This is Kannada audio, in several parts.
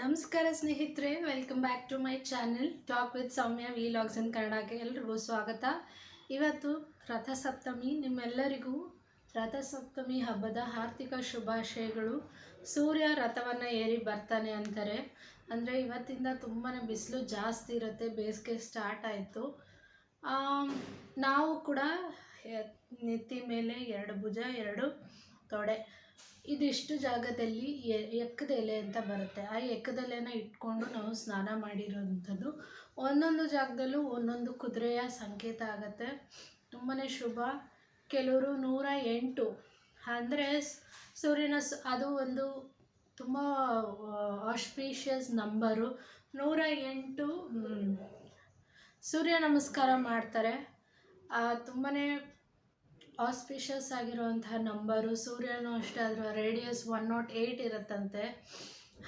ನಮಸ್ಕಾರ ಸ್ನೇಹಿತರೆ welcome back to my channel talk with Soumya vlogs in ಕನ್ನಡಕ್ಕೆ ಎಲ್ರಿಗೂ ಸ್ವಾಗತ. ಇವತ್ತು ರಥಸಪ್ತಮಿ, ನಿಮ್ಮೆಲ್ಲರಿಗೂ ರಥಸಪ್ತಮಿ ಹಬ್ಬದ ಆರ್ಥಿಕ ಶುಭಾಶಯಗಳು. ಸೂರ್ಯ ರಥವನ್ನು ಏರಿ ಬರ್ತಾನೆ ಅಂತಾರೆ. ಅಂದರೆ ಇವತ್ತಿಂದ ತುಂಬಾ ಬಿಸಿಲು ಜಾಸ್ತಿ ಇರುತ್ತೆ, ಬೇಸಿಗೆ ಸ್ಟಾರ್ಟ್ ಆಯಿತು. ನಾವು ಕೂಡ ನೆತ್ತಿ ಮೇಲೆ ಎರಡು ಭುಜ, ಎರಡು ತೊಡೆ. ಇದಿಷ್ಟು ಜಾಗದಲ್ಲಿ ಎಕ್ಕದ ಎಲೆ ಅಂತ ಬರುತ್ತೆ. ಆ ಎಕ್ಕದ ಎಲೆನ ಇಟ್ಕೊಂಡು ನಾವು ಸ್ನಾನ ಮಾಡಿರೋವಂಥದ್ದು ಒಂದೊಂದು ಜಾಗದಲ್ಲೂ ಒಂದೊಂದು ಕುದುರೆಯ ಸಂಕೇತ ಆಗುತ್ತೆ. ತುಂಬಾ ಶುಭ. ಕೆಲವರು ನೂರ ಎಂಟು. ಅಂದರೆ ಸೂರ್ಯನ ಅದು ಒಂದು ತುಂಬ ಆಸ್ಪೀಷಿಯಸ್ ನಂಬರು ನೂರ ಎಂಟು ಸೂರ್ಯ ನಮಸ್ಕಾರ ಮಾಡ್ತಾರೆ. ತುಂಬಾ ಆಸ್ಪಿಷಿಯಸ್ ಆಗಿರುವಂತಹ ನಂಬರು ಸೂರ್ಯನೂ ಅಷ್ಟೇ, ಅದರ ರೇಡಿಯಸ್ ಒನ್ ನಾಟ್ ಏಯ್ಟ್ ಇರುತ್ತಂತೆ.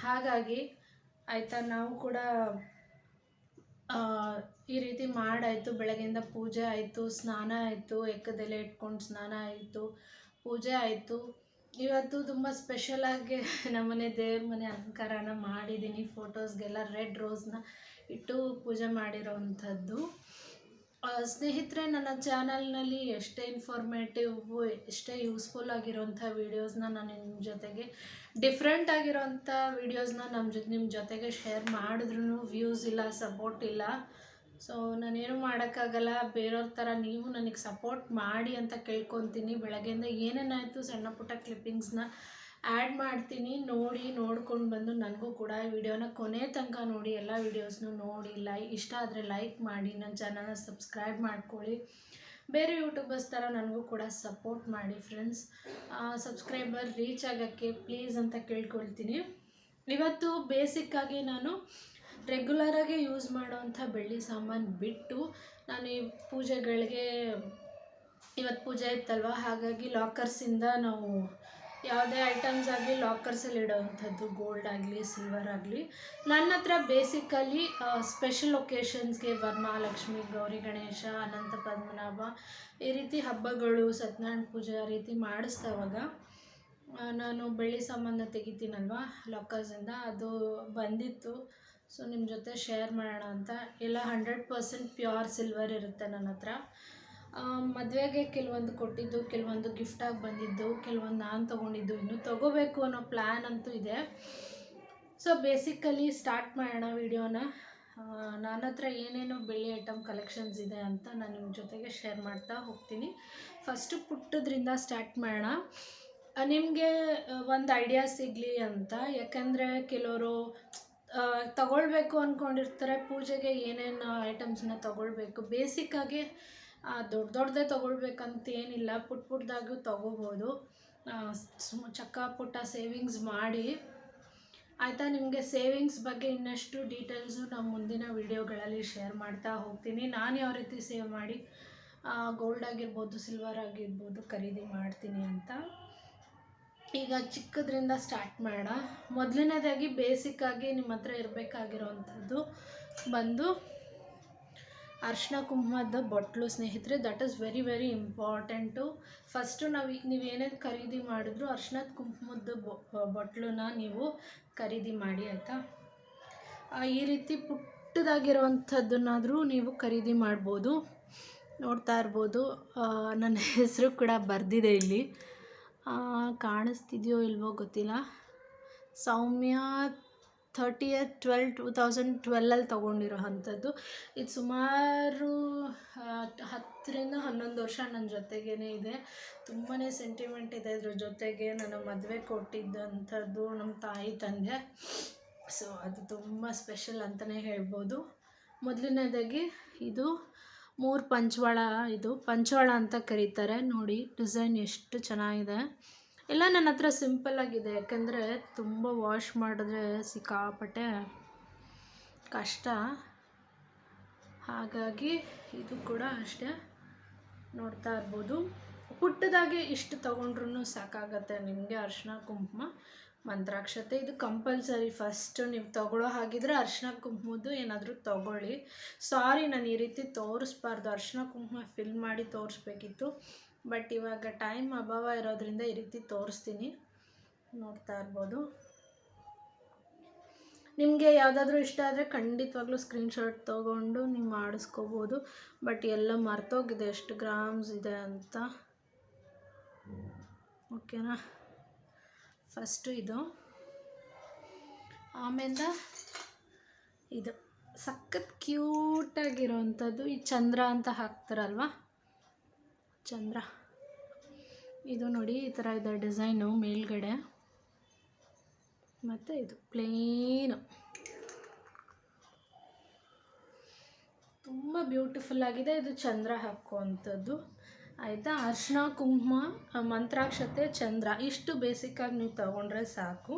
ಹಾಗಾಗಿ ಆಯಿತಾ, ನಾವು ಕೂಡ ಈ ರೀತಿ ಮಾಡಾಯಿತು. ಬೆಳಗ್ಗೆಯಿಂದ ಪೂಜೆ ಆಯಿತು, ಸ್ನಾನ ಆಯಿತು ಎಕ್ಕದೆಲೆ ಇಟ್ಕೊಂಡು ಸ್ನಾನ ಆಯಿತು, ಪೂಜೆ ಆಯಿತು. ಇವತ್ತು ತುಂಬ ಸ್ಪೆಷಲಾಗಿ ನಮ್ಮನೆ ದೇವ್ರ ಮನೆ ಅಲಂಕಾರನ ಮಾಡಿದ್ದೀನಿ. ಫೋಟೋಸ್ಗೆಲ್ಲ ರೆಡ್ ರೋಸ್ನ ಇಟ್ಟು ಪೂಜೆ ಮಾಡಿರೋವಂಥದ್ದು. ಸ್ನೇಹಿತರೆ, ನನ್ನ ಚಾನಲ್ನಲ್ಲಿ ಎಷ್ಟೇ ಇನ್ಫಾರ್ಮೇಟಿವ್ ಎಷ್ಟೇ ಯೂಸ್ಫುಲ್ ಆಗಿರೋಂಥ ವೀಡಿಯೋಸ್ನ ನಾನು ನಿಮ್ಮ ಜೊತೆಗೆ ಡಿಫ್ರೆಂಟ್ ಆಗಿರೋಂಥ ವೀಡಿಯೋಸ್ನ ನಮ್ಮ ಜೊತೆ ನಿಮ್ಮ ಜೊತೆಗೆ ಶೇರ್ ಮಾಡಿದ್ರೂ ವ್ಯೂಸ್ ಇಲ್ಲ ಸಪೋರ್ಟ್ ಇಲ್ಲ. ಸೊ ನಾನೇನು ಮಾಡೋಕ್ಕಾಗಲ್ಲ, ಬೇರೆಯವ್ರ ಥರ ನೀವು ನನಗೆ ಸಪೋರ್ಟ್ ಮಾಡಿ ಅಂತ ಕೇಳ್ಕೊತೀನಿ. ಬೆಳಗ್ಗೆಯಿಂದ ಏನೇನಾಯಿತು ಸಣ್ಣ ಪುಟ್ಟ ಕ್ಲಿಪ್ಪಿಂಗ್ಸ್ನ ಆ್ಯಡ್ ಮಾಡ್ತೀನಿ, ನೋಡಿ, ನೋಡ್ಕೊಂಡು ಬಂದು ನನಗೂ ಕೂಡ ವಿಡಿಯೋನ ಕೊನೆ ತನಕ ನೋಡಿ, ಎಲ್ಲ ವೀಡಿಯೋಸ್ನು ನೋಡಿ, ಲೈ, ಇಷ್ಟ ಆದರೆ ಲೈಕ್ ಮಾಡಿ, ನನ್ನ ಚಾನಲ್ನ ಸಬ್ಸ್ಕ್ರೈಬ್ ಮಾಡ್ಕೊಳ್ಳಿ. ಬೇರೆ ಯೂಟ್ಯೂಬರ್ಸ್ ಥರ ನನಗೂ ಕೂಡ ಸಪೋರ್ಟ್ ಮಾಡಿ ಫ್ರೆಂಡ್ಸ್. ಸಬ್ಸ್ಕ್ರೈಬರ್ ರೀಚ್ ಆಗೋಕ್ಕೆ ಪ್ಲೀಸ್ ಅಂತ ಕೇಳ್ಕೊಳ್ತೀನಿ. ಇವತ್ತು ಬೇಸಿಕ್ಕಾಗಿ ನಾನು ರೆಗ್ಯುಲರಾಗಿ ಯೂಸ್ ಮಾಡೋವಂಥ ಬೆಳ್ಳಿ ಸಾಮಾನು ಬಿಟ್ಟು, ನಾನು ಈ ಪೂಜೆಗಳಿಗೆ, ಇವತ್ತು ಪೂಜೆ ಇತ್ತಲ್ವ, ಹಾಗಾಗಿ ಲಾಕರ್ಸಿಂದ ನಾವು ಯಾವುದೇ ಐಟಮ್ಸ್ ಆಗಲಿ ಲಾಕರ್ಸಲ್ಲಿ ಇಡೋವಂಥದ್ದು ಗೋಲ್ಡ್ ಆಗಲಿ ಸಿಲ್ವರ್ ಆಗಲಿ. ನನ್ನ ಹತ್ರ ಬೇಸಿಕಲಿ ಸ್ಪೆಷಲ್ ಒಕೇಶನ್ಸ್ಗೆ ವರಮಹಾಲಕ್ಷ್ಮಿ ಗೌರಿ ಗಣೇಶ, ಅನಂತ ಪದ್ಮನಾಭ, ಈ ರೀತಿ ಹಬ್ಬಗಳು, ಸತ್ಯನಾರಾಯಣ ಪೂಜೆ ಆ ರೀತಿ ಮಾಡಿಸ್ದವಾಗ ನಾನು ಬೆಳ್ಳಿ ಸಾಮಾನ ತೆಗಿತೀನಲ್ವ ಲಾಕರ್ಸಿಂದ ಅದು ಬಂದಿತ್ತು. ಸೊ ನಿಮ್ಮ ಜೊತೆ ಶೇರ್ ಮಾಡೋಣ ಅಂತ. ಎಲ್ಲ ಹಂಡ್ರೆಡ್ ಪರ್ಸೆಂಟ್ ಪ್ಯೂರ್ ಸಿಲ್ವರ್ ಇರುತ್ತೆ ನನ್ನ ಹತ್ರ. ಮದುವೆಗೆ ಕೆಲವೊಂದು ಕೊಟ್ಟಿದ್ದು, ಕೆಲವೊಂದು ಗಿಫ್ಟಾಗಿ ಬಂದಿದ್ದು, ಕೆಲವೊಂದು ನಾನು ತೊಗೊಂಡಿದ್ದು ಇನ್ನೂ ತೊಗೋಬೇಕು ಅನ್ನೋ ಪ್ಲ್ಯಾನ್ ಅಂತೂ ಇದೆ. ಸೊ ಬೇಸಿಕಲಿ ಸ್ಟಾರ್ಟ್ ಮಾಡೋಣ ವಿಡಿಯೋನ ನನ್ನ ಹತ್ರ ಏನೇನು ಬೆಳ್ಳಿ ಐಟಮ್ ಕಲೆಕ್ಷನ್ಸ್ ಇದೆ ಅಂತ ನಾನು ನಿಮ್ಮ ಜೊತೆಗೆ ಶೇರ್ ಮಾಡ್ತಾ ಹೋಗ್ತೀನಿ. ಫಸ್ಟು ಪುಟ್ಟದ್ರಿಂದ ಸ್ಟಾರ್ಟ್ ಮಾಡೋಣ. ನಿಮಗೆ ಒಂದು ಐಡಿಯಾ ಸಿಗಲಿ ಅಂತ. ಯಾಕಂದರೆ ಕೆಲವರು ತಗೊಳ್ಬೇಕು ಅಂದ್ಕೊಂಡಿರ್ತಾರೆ ಪೂಜೆಗೆ ಏನೇನು ಐಟಮ್ಸನ್ನ ತೊಗೊಳ್ಬೇಕು? ಬೇಸಿಕ್ಕಾಗಿ ದೊಡ್ಡ ದೊಡ್ಡದೇ ತೊಗೊಳ್ಬೇಕಂತ ಏನಿಲ್ಲ ಪುಟ್ಟ ಪುಟ್ಟದಾಗೂ ತೊಗೋಬೋದು ಚಕ್ಕ ಪುಟ್ಟ ಸೇವಿಂಗ್ಸ್ ಮಾಡಿ. ಆಯಿತಾ, ನಿಮಗೆ ಸೇವಿಂಗ್ಸ್ ಬಗ್ಗೆ ಇನ್ನಷ್ಟು ಡೀಟೇಲ್ಸು ನಮ್ಮ ಮುಂದಿನ ವೀಡಿಯೋಗಳಲ್ಲಿ ಶೇರ್ ಮಾಡ್ತಾ ಹೋಗ್ತೀನಿ. ನಾನು ಯಾವ ರೀತಿ ಸೇವ್ ಮಾಡಿ ಗೋಲ್ಡ್ ಆಗಿರ್ಬೋದು, ಸಿಲ್ವರ್ ಆಗಿರ್ಬೋದು ಖರೀದಿ ಮಾಡ್ತೀನಿ ಅಂತ. ಈಗ ಚಿಕ್ಕದ್ರಿಂದ ಸ್ಟಾರ್ಟ್ ಮಾಡೋಣ ಮೊದಲನೇದಾಗಿ ಬೇಸಿಕ್ಕಾಗಿ ನಿಮ್ಮ ಹತ್ರ ಇರಬೇಕಾಗಿರೋವಂಥದ್ದು ಬಂದು ಅರ್ಶಿನ ಕುಂಕುಮದ ಬೊಟ್ಲು ಸ್ನೇಹಿತರೆ that is very very important first ನಾವು ನೀವು ಏನೇನು ಖರೀದಿ ಮಾಡಿದ್ರು ಅರ್ಶಿನದ ಕುಂಕುಮದ ಬೊಟ್ಲನ್ನ ನೀವು ಖರೀದಿ ಮಾಡಿ, ಆಯಿತಾ? ಈ ರೀತಿ ಪುಟ್ಟದಾಗಿರುವಂಥದ್ದನ್ನಾದರೂ ನೀವು ಖರೀದಿ ಮಾಡ್ಬೋದು. ನೋಡ್ತಾ ಇರ್ಬೋದು. ನನ್ನ ಹೆಸರು ಕೂಡ ಬರೆದಿದೆ ಇಲ್ಲಿ. ಕಾಣಿಸ್ತಿದೆಯೋ ಇಲ್ವೋ ಗೊತ್ತಿಲ್ಲ. Soumya thirtieth twelve two thousand ಟ್ವೆಲ್ಲಲ್ಲಿ ತೊಗೊಂಡಿರೋ ಅಂಥದ್ದು. ಇದು ಸುಮಾರು ಹತ್ತರಿಂದ ಹನ್ನೊಂದು ವರ್ಷ ನನ್ನ ಜೊತೆಗೇ ಇದೆ. ತುಂಬಾ ಸೆಂಟಿಮೆಂಟ್ ಇದೆ ಇದ್ರ ಜೊತೆಗೆ ನನ್ನ ಮದುವೆ ಕೊಟ್ಟಿದ್ದಂಥದ್ದು ನಮ್ಮ ತಾಯಿ ತಂದೆ. ಸೊ ಅದು ತುಂಬ ಸ್ಪೆಷಲ್ ಅಂತಲೇ ಹೇಳ್ಬೋದು. ಮೊದಲನೇದಾಗಿ ಇದು ಮೂರು ಪಂಚವಾಳ, ಇದು ಪಂಚವಾಳ ಅಂತ ಕರೀತಾರೆ. ನೋಡಿ ಡಿಸೈನ್ ಎಷ್ಟು ಚೆನ್ನಾಗಿದೆ. ಎಲ್ಲ ನನ್ನ ಹತ್ರ ಸಿಂಪಲ್ಲಾಗಿದೆ ಯಾಕಂದರೆ ತುಂಬ ವಾಶ್ ಮಾಡಿದ್ರೆ ಸಿಕ್ಕಾಪಟ್ಟೆ ಕಷ್ಟ. ಹಾಗಾಗಿ ಇದು ಕೂಡ ಅಷ್ಟೇ ನೋಡ್ತಾ ಇರ್ಬೋದು. ಪುಟ್ಟದಾಗೆ ಇಷ್ಟು ತೊಗೊಂಡ್ರೂ ಸಾಕಾಗತ್ತೆ ನಿಮಗೆ ಅರ್ಶಿನ, ಕುಂಕುಮ, ಮಂತ್ರಾಕ್ಷತೆ. ಇದು ಕಂಪಲ್ಸರಿ ಫಸ್ಟ್ ನೀವು ತಗೊಳ್ಳೋ ಹಾಗಿದ್ರೆ ಅರ್ಶಿನ, ಕುಂಕುಮದ್ದು ಏನಾದರೂ ತಗೊಳ್ಳಿ. ಸಾರಿ ನಾನು ಈ ರೀತಿ ತೋರಿಸ್ಬಾರ್ದು. ಅರ್ಶಿನ, ಕುಂಕುಮ ಫಿಲ್ ಮಾಡಿ ತೋರಿಸ್ಬೇಕಿತ್ತು. ಬಟ್ ಇವಾಗ ಟೈಮ್ ಅಭಾವ ಇರೋದ್ರಿಂದ ಈ ರೀತಿ ತೋರಿಸ್ತೀನಿ. ನೋಡ್ತಾ ಇರ್ಬೋದು. ನಿಮಗೆ ಯಾವುದಾದ್ರೂ ಇಷ್ಟ ಆದರೆ ಖಂಡಿತವಾಗ್ಲೂ ಸ್ಕ್ರೀನ್ಶಾಟ್ ತೊಗೊಂಡು ನೀವು ಮಾಡಿಸ್ಕೋಬೋದು. ಬಟ್ ಎಲ್ಲ ಮರ್ತೋಗಿದೆ, ಎಷ್ಟು ಗ್ರಾಮ್ಸ್ ಇದೆ ಅಂತ. ಓಕೆನಾ ಫಸ್ಟು ಇದು. ಆಮೇಲೆ ಇದು. ಸಖತ್ ಕ್ಯೂಟಾಗಿರೋವಂಥದ್ದು ಈ ಚಂದ್ರ ಅಂತ ಹಾಕ್ತಾರಲ್ವ? ಚಂದ್ರ. ಇದು ನೋಡಿ, ಈ ಥರ ಇದೆ ಡಿಸೈನು ಮೇಲ್ಗಡೆ. ಮತ್ತು ಇದು ಪ್ಲೇನು. ತುಂಬ ಬ್ಯೂಟಿಫುಲ್ ಆಗಿದೆ ಇದು ಚಂದ್ರ ಹಾಕುವಂಥದ್ದು. ಆಯಿತಾ? ಅರ್ಶಿನ ಕುಂಕುಮ ಮಂತ್ರಾಕ್ಷತೆ, ಚಂದ್ರ. ಇಷ್ಟು ಬೇಸಿಕ್ಕಾಗಿ ನೀವು ತಗೊಂಡ್ರೆ ಸಾಕು.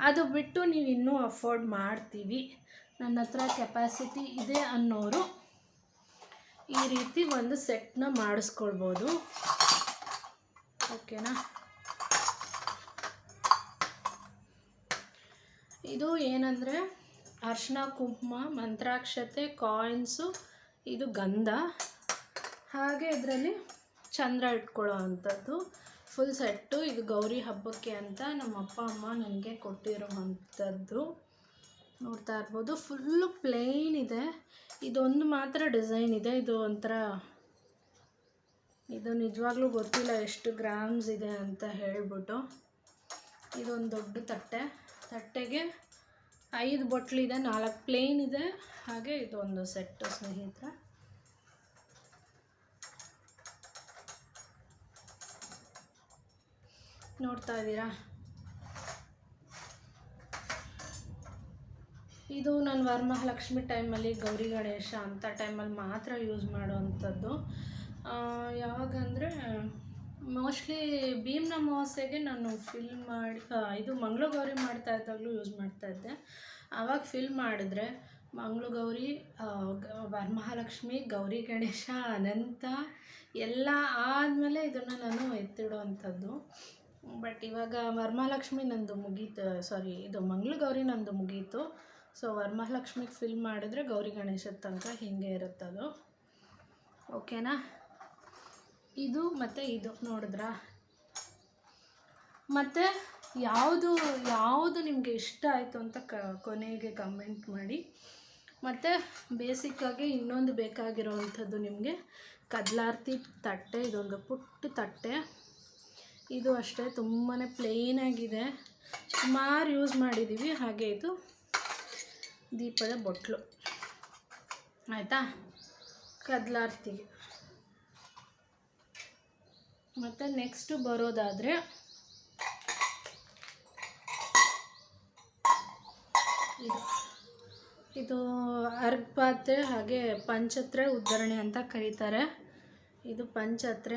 ಅದು ಬಿಟ್ಟು ನೀವು ಇನ್ನೂ ಅಫೋರ್ಡ್ ಮಾಡ್ತೀವಿ. ನನ್ನ ಹತ್ರ ಕೆಪಾಸಿಟಿ ಇದೆ ಅನ್ನೋರು ಈ ರೀತಿ ಒಂದು ಸೆಟ್ನ ಮಾಡಿಸ್ಕೊಳ್ಬೋದು. ಓಕೆನಾ? ಇದು ಏನಂದರೆ ಅರ್ಶಿನ, ಕುಂಕುಮ, ಮಂತ್ರಾಕ್ಷತೆ, ಕಾಯಿನ್ಸು, ಇದು ಗಂಧ. ಹಾಗೆ ಇದರಲ್ಲಿ ಚಂದ್ರ ಇಟ್ಕೊಳ್ಳೋ ಅಂಥದ್ದು. Full set. ಇದು ಗೌರಿ ಹಬ್ಬಕ್ಕೆ ಅಂತ ನಮ್ಮ ಅಪ್ಪ ಅಮ್ಮ ನನಗೆ ಕೊಟ್ಟಿರುವಂಥದ್ದು. ನೋಡ್ತಾ ಇರ್ಬೋದು. ಫುಲ್ಲು ಪ್ಲೇನ್ ಇದೆ. ಇದೊಂದು ಮಾತ್ರ ಡಿಸೈನ್ ಇದೆ. ಇದು ಒಂಥರ ಇದು ನಿಜವಾಗ್ಲೂ ಗೊತ್ತಿಲ್ಲ ಎಷ್ಟು ಗ್ರಾಮ್ಸ್ ಇದೆ ಅಂತ ಹೇಳ್ಬಿಟ್ಟು. ಇದೊಂದು ದೊಡ್ಡ ತಟ್ಟೆ. ತಟ್ಟೆಗೆ ಐದು ಬೊಟ್ಲಿದೆ ನಾಲ್ಕು ಪ್ಲೇನ್ ಇದೆ. ಹಾಗೆ ಇದೊಂದು ಸೆಟ್ಟು ಸ್ನೇಹಿತರೆ. ನೋಡ್ತಾ ಇದ್ದೀರಾ? ಇದು ನಾನು ವರಮಹಾಲಕ್ಷ್ಮಿ ಟೈಮಲ್ಲಿ ಗೌರಿ ಗಣೇಶ ಅಂಥ ಟೈಮಲ್ಲಿ ಮಾತ್ರ ಯೂಸ್ ಮಾಡುವಂಥದ್ದು. ಆ, ಯಾವಾಗಂದರೆ ಮೋಸ್ಟ್ಲಿ ಭೀಮ್ನ ಅಮಾವಾಸ್ಯೆಗೆ ನಾನು ಫಿಲ್ ಮಾಡಿ ಇದು ಮಂಗಳ ಗೌರಿ ಮಾಡ್ತಾ ಇದ್ದಾಗಲೂ ಯೂಸ್ ಮಾಡ್ತಾ ಇದ್ದೆ. ಆವಾಗ ಫಿಲ್ ಮಾಡಿದ್ರೆ ಮಂಗಳ ಗೌರಿ ಆ, ಗ- ವರಮಹಾಲಕ್ಷ್ಮಿ ಗೌರಿ ಗಣೇಶ ಅನಂತ ಎಲ್ಲ ಆದಮೇಲೆ ಇದನ್ನು ನಾನು ಎತ್ತಿಡುವಂಥದ್ದು. ಬಟ್ ಇವಾಗ ವರಮಹಾಲಕ್ಷ್ಮಿ ನಂದು ಮುಗೀತು ಸಾರಿ ಇದು ಮಂಗಳ ಗೌರಿ ನಂದು ಮುಗೀತು. ಸೊ ವರಮಹಾಲಕ್ಷ್ಮಿಗೆ ಫಿಲ್ ಮಾಡಿದ್ರೆ ಗೌರಿ ಗಣೇಶದ ತನಕ ಹೀಗೆ ಇರುತ್ತದು ಓಕೆನಾ ಇದು ಮತ್ತು ಇದು, ನೋಡಿದ್ರಾ? ಮತ್ತು ಯಾವುದು ಯಾವುದು ನಿಮಗೆ ಇಷ್ಟ ಆಯಿತು ಅಂತ ಕ, ಕೊನೆಗೆ ಕಮೆಂಟ್ ಮಾಡಿ. ಮತ್ತು ಬೇಸಿಕ್ಕಾಗಿ ಇನ್ನೊಂದು ಬೇಕಾಗಿರೋವಂಥದ್ದು ನಿಮಗೆ ಕದ್ಲಾರ್ತಿ ತಟ್ಟೆ, ಇದೊಂದು ಪುಟ್ಟ ತಟ್ಟೆ. ಇದು ಅಷ್ಟೇ ತುಂಬಾ ಪ್ಲೇನಾಗಿದೆ ಸುಮಾರು ಯೂಸ್ ಮಾಡಿದ್ದೀವಿ ಹಾಗೆ ಇದು. ದೀಪದ ಬೊಟ್ಲು. ಆಯಿತಾ? ಕದ್ಲಾರ್ತಿಗೆ. ಮತ್ತು ನೆಕ್ಸ್ಟು ಬರೋದಾದರೆ ಇದು. ಇದು ಅರ್ಘಪಾತ್ರೆ ಹಾಗೆ ಪಂಚತ್ರೆ ಉದ್ಧರಣೆ ಅಂತ ಕರೀತಾರೆ. ಇದು ಪಂಚತ್ರೆ.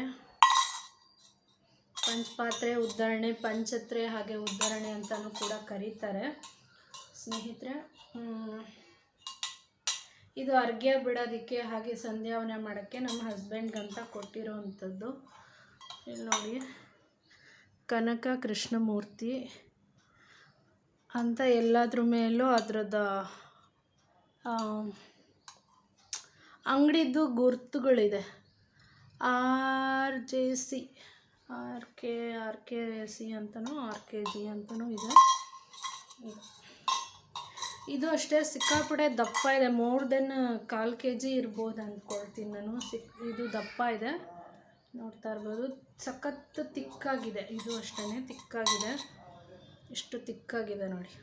ಪಂಚಪಾತ್ರೆ ಉದ್ಧರಣೆ, ಪಂಚತ್ರೆ ಹಾಗೆ ಉದ್ಧರಣೆ ಅಂತಲೂ ಕೂಡ ಕರೀತಾರೆ. ಸ್ನೇಹಿತರೆ ಇದು ಅರ್ಘ್ಯ ಬಿಡೋದಕ್ಕೆ ಹಾಗೆ ಸಂಧ್ಯಾವನೆ ಮಾಡೋಕ್ಕೆ ನಮ್ಮ ಹಸ್ಬೆಂಡ್ಗಂತ ಕೊಟ್ಟಿರೋವಂಥದ್ದು ಇಲ್ಲಿ ನೋಡಿ, ಕನಕ ಕೃಷ್ಣಮೂರ್ತಿ ಅಂತ ಎಲ್ಲದ್ರ ಮೇಲೂ ಅದರದ್ದು ಅಂಗಡಿದ್ದು ಗುರುತುಗಳಿದೆ. R J C, R K R K C ಅಂತನೂ, ಆರ್ ಕೆ ಜಿ ಅಂತನೂ ಇದೆ. ಇದು. ಅಷ್ಟೇ ಸಿಕ್ಕಾಪಡೆ ದಪ್ಪ ಇದೆ. ಮೋರ್ ದೆನ್ ಕಾಲು ಕೆ ಜಿ ಇರ್ಬೋದು ಅಂದ್ಕೊಳ್ತೀನಿ ನಾನು. ಸಿಕ್, ಇದು ದಪ್ಪ ಇದೆ. ನೋಡ್ತಾ ಇರ್ಬೋದು. ಸಖತ್ತು ತಿಕ್ಕಾಗಿದೆ. ಇದು ಅಷ್ಟೇ ತಿಕ್ಕಾಗಿದೆ. ಇಷ್ಟು ತಿಕ್ಕಾಗಿದೆ ನೋಡಿ.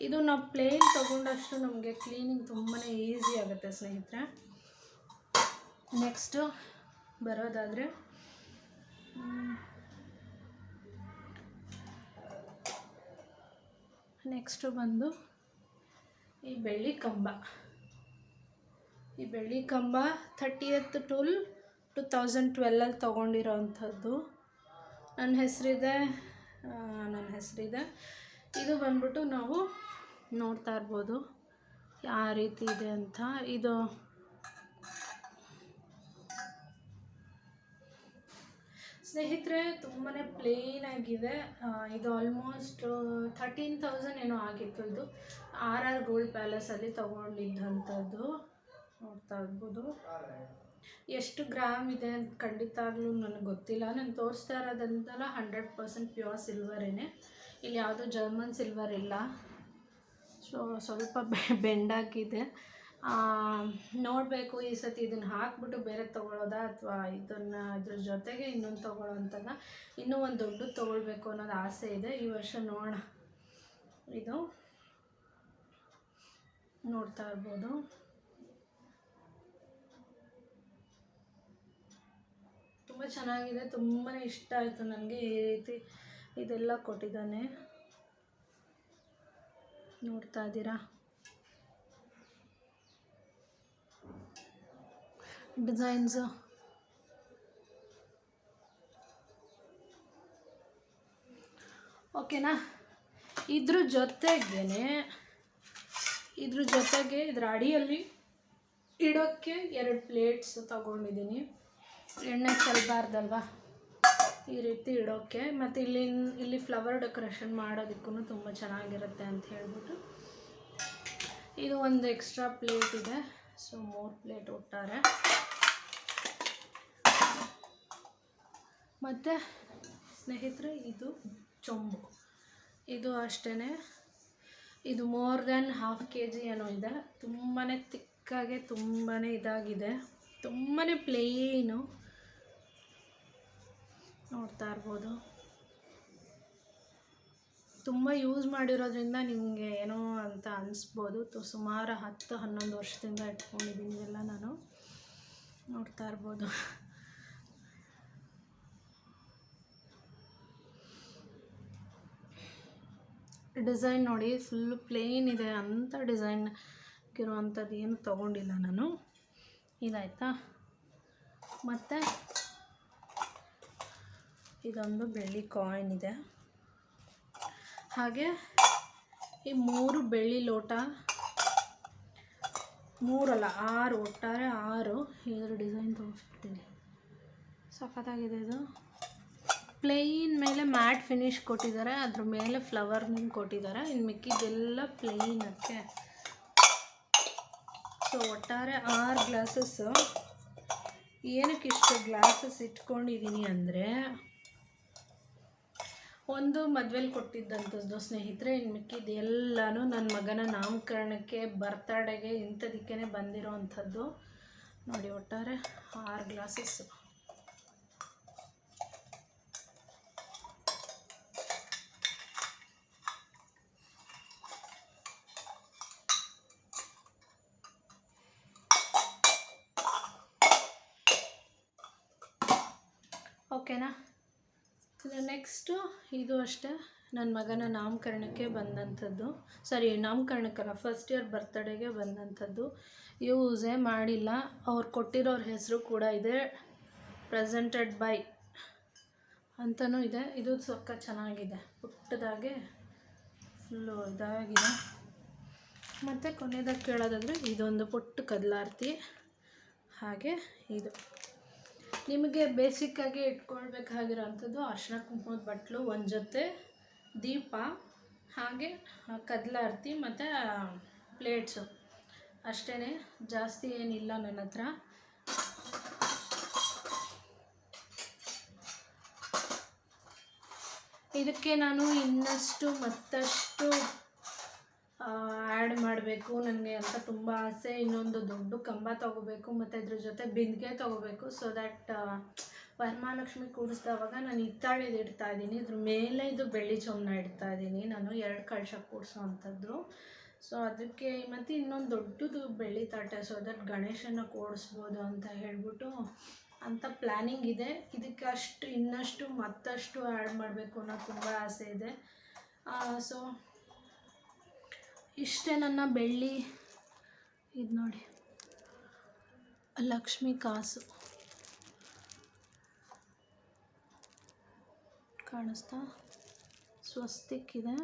ಇದು ನಾವು ಪ್ಲೇನ್ ತೊಗೊಂಡಷ್ಟು ನಮಗೆ ಕ್ಲೀನಿಂಗ್ ತುಂಬಾ ಈಸಿ ಆಗುತ್ತೆ, ಸ್ನೇಹಿತರೆ. ನೆಕ್ಸ್ಟು ಬರೋದಾದರೆ ನೆಕ್ಸ್ಟು ಬಂದು ಈ ಬೆಳ್ಳಿ ಕಂಬ. ಈ ಬೆಳ್ಳಿ ಕಂಬ ಥರ್ಟಿಯತ್ ಟುಲ್ ಟು ತೌಸಂಡ್ ಟ್ವೆಲ್ಲಲ್ಲಿ ತೊಗೊಂಡಿರೋವಂಥದ್ದು ನನ್ನ ಹೆಸರಿದೆ ನನ್ನ ಹೆಸರಿದೆ. ಇದು ಬಂದ್ಬಿಟ್ಟು ನಾವು ನೋಡ್ತಾ ಇರ್ಬೋದು. ಯಾವ ರೀತಿ ಇದೆ ಅಂತ. ಇದು ಸ್ನೇಹಿತರೆ ತುಂಬಾ ಪ್ಲೇನ್ ಆಗಿದೆ. ಇದು ಆಲ್ಮೋಸ್ಟ್ ಥರ್ಟೀನ್ ತೌಸಂಡ್ ಏನೋ ಆಗಿತ್ತು ಇದು. ಆರ್ ಆರ್ ಗೋಲ್ಡ್ ಪ್ಯಾಲೇಸಲ್ಲಿ ತೊಗೊಂಡಿದ್ದಂಥದ್ದು ನೋಡ್ತಾ ಇರ್ಬೋದು. ಎಷ್ಟು ಗ್ರಾಮ್ ಇದೆ ಅಂತ ಖಂಡಿತಾಗ್ಲೂ ನನಗೆ ಗೊತ್ತಿಲ್ಲ. ನಾನು ತೋರಿಸ್ತಾ ಇರೋದಂತೆಲ್ಲ ಹಂಡ್ರೆಡ್ ಪರ್ಸೆಂಟ್ ಪ್ಯೂರ್ ಸಿಲ್ವರೇನೆ ಇಲ್ಲಿ ಯಾವುದು ಜರ್ಮನ್ ಸಿಲ್ವರ್ ಇಲ್ಲ. ಸೊ ಸ್ವಲ್ಪ ಬೆಂಡಾಗಿದೆ. ನೋಡಬೇಕು ಈ ಸತಿ ಇದನ್ನು ಹಾಕ್ಬಿಟ್ಟು ಬೇರೆ ತೊಗೊಳೋದಾ ಅಥವಾ ಇದನ್ನು ಇದ್ರ ಜೊತೆಗೆ ಇನ್ನೊಂದು ತೊಗೊಳ್ಳೋ ಅಂತಲ್ಲ ಇನ್ನೂ ಒಂದು ದೊಡ್ಡದು ತೊಗೊಳ್ಬೇಕು ಅನ್ನೋದು ಆಸೆ ಇದೆ. ಈ ವರ್ಷ ನೋಡೋಣ. ಇದು. ನೋಡ್ತಾ ಇರ್ಬೋದು. ತುಂಬ ಚೆನ್ನಾಗಿದೆ ತುಂಬಾ ಇಷ್ಟ ಆಯಿತು ನನಗೆ ಈ ರೀತಿ ಇದೆಲ್ಲ ಕೊಟ್ಟಿದ್ದಾನೆ. ನೋಡ್ತಾ ಇದ್ದೀರಾ? ಡಿಸೈನ್ಸು ಓಕೆನಾ ಇದ್ರ ಜೊತೆಗೇ ಇದ್ರ ಜೊತೆಗೆ ಇದರ ಅಡಿಯಲ್ಲಿ ಇಡೋಕ್ಕೆ ಎರಡು ಪ್ಲೇಟ್ಸ್ ತಗೊಂಡಿದ್ದೀನಿ. ಎಣ್ಣೆ ಚೆಲ್ಲಬಾರ್ದಲ್ವ ಈ ರೀತಿ ಇಡೋಕ್ಕೆ. ಮತ್ತು ಇಲ್ಲಿ ಇಲ್ಲಿ ಫ್ಲವರ್ ಡೆಕೋರೇಷನ್ ಮಾಡೋದಕ್ಕೂ ತುಂಬ ಚೆನ್ನಾಗಿರುತ್ತೆ ಅಂತ ಹೇಳ್ಬಿಟ್ಟು. ಇದು ಒಂದು ಎಕ್ಸ್ಟ್ರಾ ಪ್ಲೇಟ್ ಇದೆ. ಸೊ ಮೂರು ಪ್ಲೇಟ್ ಒಟ್ಟಾರೆ. ಮತ್ತು ಸ್ನೇಹಿತರೆ, ಇದು ಚೊಂಬು. ಇದು ಅಷ್ಟೇ ಇದು more than half K G ಏನೋ ಇದೆ. ತುಂಬಾ ತಿಕ್ಕಾಗೆ ತುಂಬಾ ಇದಾಗಿದೆ. ತುಂಬಾ ಪ್ಲೇನು ನೋಡ್ತಾ ಇರ್ಬೋದು. ತುಂಬ ಯೂಸ್ ಮಾಡಿರೋದ್ರಿಂದ ನಿಮಗೆ ಏನೋ ಅಂತ ಅನಿಸ್ಬೋದು. ತು ಸುಮಾರು ಹತ್ತು ಹನ್ನೊಂದು ವರ್ಷದಿಂದ ಇಟ್ಕೊಂಡಿದ್ದೀನಿ ಎಲ್ಲ ನಾನು. ನೋಡ್ತಾ ಇರ್ಬೋದು. ಡಿಸೈನ್ ನೋಡಿ, ಫುಲ್ ಪ್ಲೇನ್ ಇದೆ ಅಂಥ ಡಿಸೈನ್ ಇರುವಂಥದ್ದು ಏನು ತೊಗೊಂಡಿಲ್ಲ ನಾನು. ಇದಾಯ್ತಾ? ಮತ್ತು ಇದೊಂದು ಬೆಳ್ಳಿ ಕಾಯಿನ್ ಇದೆ. ಹಾಗೆ ಈ ಮೂರು ಬೆಳ್ಳಿ ಲೋಟ, ಮೂರಲ್ಲ, ಆರು, ಒಟ್ಟಾರೆ ಆರು ಇದರ ಡಿಸೈನ್ ತೋರಿಸ್ಬಿಡ್ತೀನಿ. ಸಖತ್ತಾಗಿದೆ ಇದು. ಪ್ಲೇನ್ ಮೇಲೆ ಮ್ಯಾಟ್ ಫಿನಿಶ್ ಕೊಟ್ಟಿದ್ದಾರೆ, ಅದ್ರ ಮೇಲೆ ಫ್ಲವರ್ ಕೊಟ್ಟಿದ್ದಾರೆ. ಇನ್ನು ಮಿಕ್ಕಿದ್ದೆಲ್ಲ ಪ್ಲೇನ್ ಅದಕ್ಕೆ. ಸೊ ಒಟ್ಟಾರೆ ಆರು ಗ್ಲಾಸಸ್ಸು ಏನಕ್ಕೆ ಇಷ್ಟು ಗ್ಲಾಸಸ್ ಇಟ್ಕೊಂಡಿದ್ದೀನಿ ಅಂದರೆ, ಒಂದು ಮದುವೆಲಿ ಕೊಟ್ಟಿದ್ದಂಥದ್ದು ಸ್ನೇಹಿತರೆ ಇನ್ನು ಮಿಕ್ಕಿದ್ದು ಎಲ್ಲನೂ ನನ್ನ ಮಗನ ನಾಮಕರಣಕ್ಕೆ ಬರ್ತಡೆಗೆ ಇಂಥದಕ್ಕೇ ಬಂದಿರೋ ಅಂಥದ್ದು ನೋಡಿ, ಒಟ್ಟಾರೆ ಆರು ಗ್ಲಾಸಸ್ಸು ಓಕೆನಾ ಇದು ನೆಕ್ಸ್ಟು ಇದು ಅಷ್ಟೇ. ನನ್ನ ಮಗನ ನಾಮಕರಣಕ್ಕೆ ಬಂದಂಥದ್ದು. ಸಾರಿ, ನಾಮಕರಣಕ್ಕಲ್ಲ ಫಸ್ಟ್ ಇಯರ್ ಬರ್ತಡೇಗೆ ಬಂದಂಥದ್ದು. ಯೂಸೇ ಮಾಡಿಲ್ಲ. ಅವ್ರು ಕೊಟ್ಟಿರೋರ ಹೆಸರು ಕೂಡ ಇದೆ. ಪ್ರೆಸೆಂಟೆಡ್ ಬೈ ಅಂತಲೂ ಇದೆ. ಇದು ಸೊಕ್ಕ ಚೆನ್ನಾಗಿದೆ. ಪುಟ್ಟದಾಗೆ ಫುಲ್ಲು ಇದಾಗಿದೆ. ಮತ್ತು ಕೊನೆಯದಾಗಿ ಕೇಳೋದಾದರೆ, ಇದೊಂದು ಪುಟ್ಟ ಕದಲಾರ್ತಿ. ಹಾಗೆ ಇದು. ನಿಮಗೆ ಬೇಸಿಕ್ಕಾಗಿ ಇಟ್ಕೊಳ್ಬೇಕಾಗಿರೋಂಥದ್ದು ಅರ್ಶಿನ ಕುಂಕುಮದ ಬಟ್ಲು ಒಂದು ಜೊತೆ, ದೀಪ, ಹಾಗೆ ಕದಲಾರ್ತಿ ಮತ್ತು ಪ್ಲೇಟ್ಸು ಅಷ್ಟೇ ಜಾಸ್ತಿ ಏನಿಲ್ಲ ನನ್ನ ಹತ್ರ. ಇದಕ್ಕೆ ನಾನು ಇನ್ನಷ್ಟು ಮತ್ತಷ್ಟು ಆ್ಯಡ್ ಮಾಡಬೇಕು ನನಗೆ ಅಂತ ತುಂಬ ಆಸೆ. ಇನ್ನೊಂದು ದೊಡ್ಡ ಕಂಬ ತೊಗೋಬೇಕು, ಮತ್ತು ಅದ್ರ ಜೊತೆ ಬಿಂದಿಗೆ ತೊಗೋಬೇಕು. ಸೊ ದ್ಯಾಟ್ ವರಮಹಾಲಕ್ಷ್ಮಿ ಕೂಡಿಸ್ದವಾಗ ನಾನು ಹಿತ್ತಾಳಿದು ಇಡ್ತಾ ಇದ್ದೀನಿ. ಇದ್ರ ಮೇಲೆ ಇದು ಬೆಳ್ಳಿ ಚೊಂಬನ ಇಡ್ತಾ ಇದ್ದೀನಿ. ನಾನು ಎರಡು ಕಳಶ ಕೂಡಿಸೋ ಅಂಥದ್ದು. ಸೊ ಅದಕ್ಕೆ ಮತ್ತು ಇನ್ನೊಂದು ದೊಡ್ಡದು ಬೆಳ್ಳಿ ತಟ್ಟೆ ಸೊ ದಟ್ ಗಣೇಶನ ಕೂಡಿಸ್ಬೋದು ಅಂತ ಹೇಳ್ಬಿಟ್ಟು ಅಂತ ಪ್ಲ್ಯಾನಿಂಗ್ ಇದೆ. ಇದಕ್ಕೆ ಅಷ್ಟು ಇನ್ನಷ್ಟು ಮತ್ತಷ್ಟು ಆ್ಯಡ್ ಮಾಡಬೇಕು ಅನ್ನೋ ತುಂಬ ಆಸೆ ಇದೆ. ಸೊ ಇಷ್ಟೇ ನನ್ನ ಬೆಳ್ಳಿ. ಇದು ನೋಡಿ. ಲಕ್ಷ್ಮಿ ಕಾಸು. ಕಾಣಿಸ್ತಾ? ಸ್ವಸ್ತಿಕ್ ಇದೆ.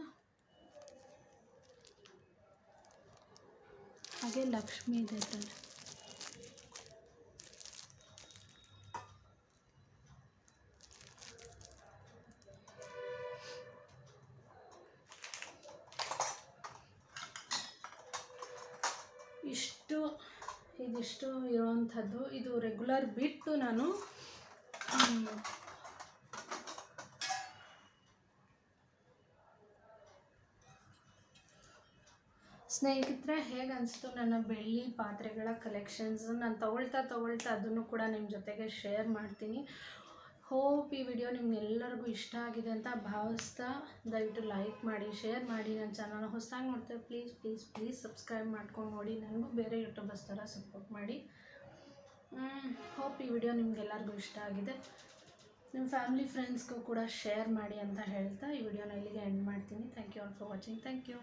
ಹಾಗೆ ಲಕ್ಷ್ಮಿ ಇದೆ ಇದಿಷ್ಟು ಇರುವಂಥದ್ದು. ಇದು ರೆಗ್ಯುಲರ್ ಬಿಟ್ಟು ನಾನು ಸ್ನೇಹಿತರೆ ಹೇಗೆ ಅನಿಸ್ತು ನನ್ನ ಬೆಳ್ಳಿ ಪಾತ್ರೆಗಳ ಕಲೆಕ್ಷನ್ಸ್ ನಾನು ತಗೊಳ್ತಾ ತೊಗೊಳ್ತಾ ಅದನ್ನು ಕೂಡ ನಿಮ್ಮ ಜೊತೆಗೆ ಶೇರ್ ಮಾಡ್ತೀನಿ. ಹೋಪ್ ಈ ವಿಡಿಯೋ ನಿಮ್ಗೆಲ್ಲರಿಗೂ ಇಷ್ಟ ಆಗಿದೆ ಅಂತ ಭಾವಿಸ್ತಾ ದಯವಿಟ್ಟು ಲೈಕ್ ಮಾಡಿ ಶೇರ್ ಮಾಡಿ ನನ್ನ ಚಾನಲ್ ಹೊಸದಾಗಿ ನೋಡ್ತೇವೆ ಪ್ಲೀಸ್ ಪ್ಲೀಸ್ ಪ್ಲೀಸ್ ಸಬ್ಸ್ಕ್ರೈಬ್ ಮಾಡ್ಕೊಂಡು ನೋಡಿ. ನನಗೂ ಬೇರೆ ಯೂಟ್ಯೂಬರ್ಸ್ ಥರ ಸಪೋರ್ಟ್ ಮಾಡಿ. ಹೋಪ್ ಈ ವಿಡಿಯೋ ನಿಮ್ಗೆಲ್ಲರಿಗೂ ಇಷ್ಟ ಆಗಿದೆ. ನಿಮ್ಮ ಫ್ಯಾಮಿಲಿ ಫ್ರೆಂಡ್ಸ್ಗೂ ಕೂಡ ಶೇರ್ ಮಾಡಿ ಅಂತ ಹೇಳ್ತಾ ಈ ವಿಡಿಯೋನ ಇಲ್ಲಿಗೆ ಎಂಡ್ ಮಾಡ್ತೀನಿ. Thank you all for watching thank you